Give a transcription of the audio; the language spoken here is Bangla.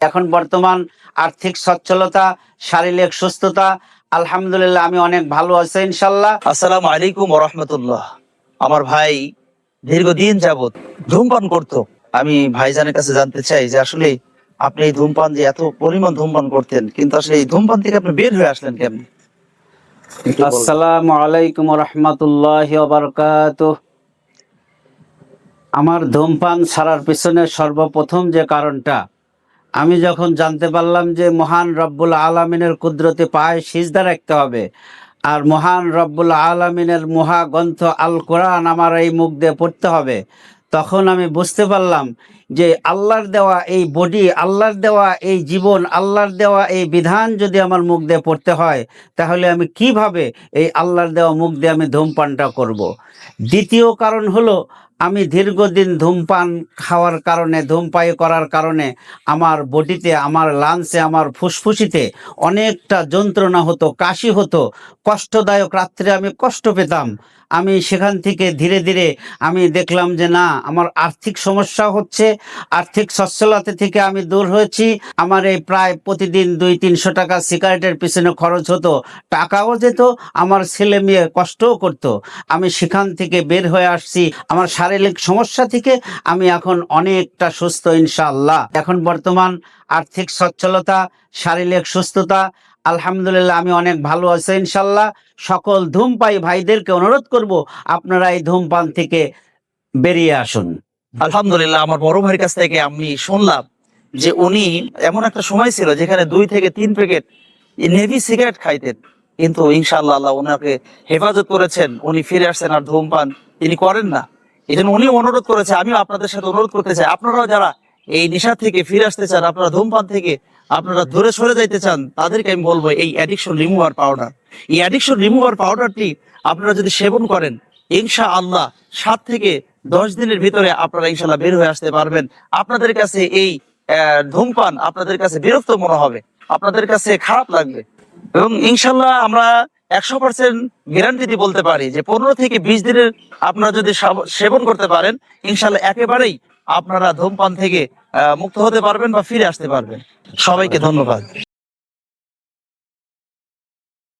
এখন বর্তমান আর্থিক সচ্ছলতা শারীরিক সুস্থতা আলহামদুলিল্লাহ আমি অনেক ভালো আছি ইনশাল্লাহ। আসসালামু আলাইকুম রহমতুল্লাহ। আমার ভাই দীর্ঘদিন যাবত ধূমপান করত। আমি ভাইজানের কাছে জানতে চাই যে আসলে আপনি এই ধূমপান যে এত পরিমাণ ধূমপান করতেন কিন্তু আসলে এই ধূমপান থেকে আপনি বের হয়ে আসলেন কেমন। আসসালামু আলাইকুম রহমতুল্লাহ বারকাত আমার ধূমপান ছাড়ার পিছনে সর্বপ্রথম যে কারণটা আমি যখন জানতে পারলাম যে মহান রব্বুল আলমিনের কুদরতে পায়ে সিজদা রাখতে হবে, আর মহান রব্বুল আলমিনের মহাগ্রন্থ আল কোরআন আমার এই মুখ দিয়ে পড়তে হবে, তখন আমি বুঝতে পারলাম যে আল্লাহর দেওয়া এই বডি, আল্লাহর দেওয়া এই জীবন, আল্লাহর দেওয়া এই বিধান যদি আমার মুখ দিয়ে পড়তে হয়, তাহলে আমি কীভাবে এই আল্লাহর দেওয়া মুখ দিয়ে আমি ধূমপানটা করব। দ্বিতীয় কারণ হলো, আমি দীর্ঘদিন ধূমপান খাওয়ার কারণে ধূমপাই করার কারণে আমার বডিতে, আমার লাংসে, আমার ফুসফুসিতে অনেকটা যন্ত্রণা হতো, কাশি হতো কষ্টদায়ক রাত্রে আমি কষ্ট পেতাম আমি সেখান থেকে ধীরে ধীরে আমি দেখলাম যে না, আমার আর্থিক সমস্যা হচ্ছে আর্থিক সচ্ছলতা থেকে আমি দূর হয়েছি। আমার এই প্রায় প্রতিদিন দুই তিনশো টাকা সিগারেটের পিছনে খরচ হতো, টাকাও যেত, আমার ছেলে মেয়ে কষ্টও করতো। আমি সেখান থেকে বের হয়ে আসছি। আমার শারীরিক সমস্যা থেকে আমি এখন অনেকটা সুস্থ, ইনশাআল্লাহ। এখন বর্তমান আর্থিক সচ্ছলতা, শারীরিক সুস্থতা, আলহামদুলিল্লাহ আমি অনেক ভালো আছি ইনশাল্লাহ সকল ধূমপাই ভাইদেরকে অনুরোধ করব, আপনারা এই ধূমপান থেকে বেরিয়ে আসুন। আলহামদুলিল্লাহ, আমার বড় ভাইয়ের কাছ থেকে আমি শুনলাম যে উনি এমন একটা সময় ছিল যেখানে দুই থেকে তিন প্যাকেট নেভি সিগারেট খাইতেন। কিন্তু ইনশাআল্লাহ আল্লাহ ওনাকে হেফাজত করেছেন, উনি ফিরে আসছেন আর ধূমপান তিনি করেন না। এই উনি অনুরোধ করেছে, আমিও আপনাদের সাথে অনুরোধ করতে চাই। আপনারাও যারা এই নেশা থেকে ফিরে আসতে চান, আপনারা ধূমপান থেকে আপনারা দূরে সরে যাইতে চান, তাদেরকে আমি বলব এই অ্যাডিকশন রিমুভার পাউডার এই অ্যাডিকশন রিমুভার পাউডারটি আপনারা যদি সেবন করেন ইনশা আল্লাহ সাত থেকে দশ দিনের ভিতরে আপনারা ইনশাল্লাহ বের হয়ে আসতে পারবেন। আপনাদের কাছে এই ধূমপান আপনাদের কাছে বিরক্ত মনে হবে, আপনাদের কাছে খারাপ লাগবে। এবং ইনশাল্লাহ আমরা একশো পার্সেন্ট গ্যারান্টি দিয়ে বলতে পারি যে পনেরো থেকে বিশ দিনের আপনারা যদি সেবন করতে পারেন, ইনশাল্লাহ একেবারেই আপনারা ধূমপান থেকে মুক্ত হতে পারবেন বা ফিরে আসতে পারবেন। সবাইকে ধন্যবাদ।